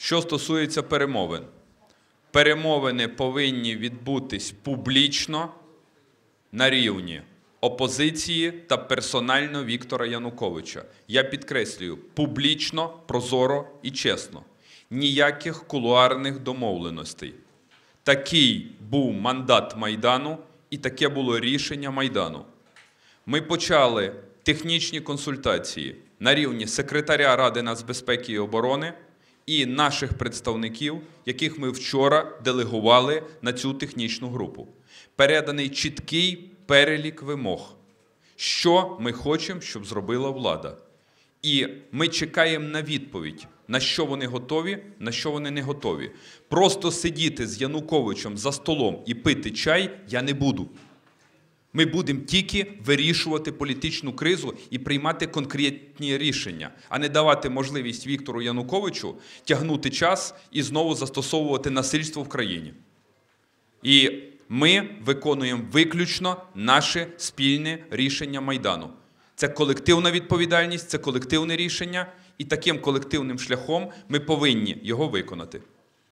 Що стосується перемовин, перемовини повинні відбутись публічно на рівні опозиції та персонально Віктора Януковича. Я підкреслюю, публічно, прозоро і чесно. Ніяких кулуарних домовленостей. Такий був мандат Майдану, і таке було рішення Майдану. Ми почали технічні консультації на рівні секретаря Ради нацбезпеки і оборони і наших представників, яких ми вчора делегували на цю технічну групу. Переданий чіткий перелік вимог, що ми хочемо, щоб зробила влада. І ми чекаємо на відповідь, на що вони готові, на що вони не готові. Просто сидіти з Януковичем за столом і пити чай я не буду. Ми будемо тільки вирішувати політичну кризу і приймати конкретні рішення, а не давати можливість Віктору Януковичу тягнути час і знову застосовувати насильство в країні. І ми виконуємо виключно наше спільне рішення Майдану. Це колективна відповідальність, це колективне рішення, і таким колективним шляхом ми повинні його виконати.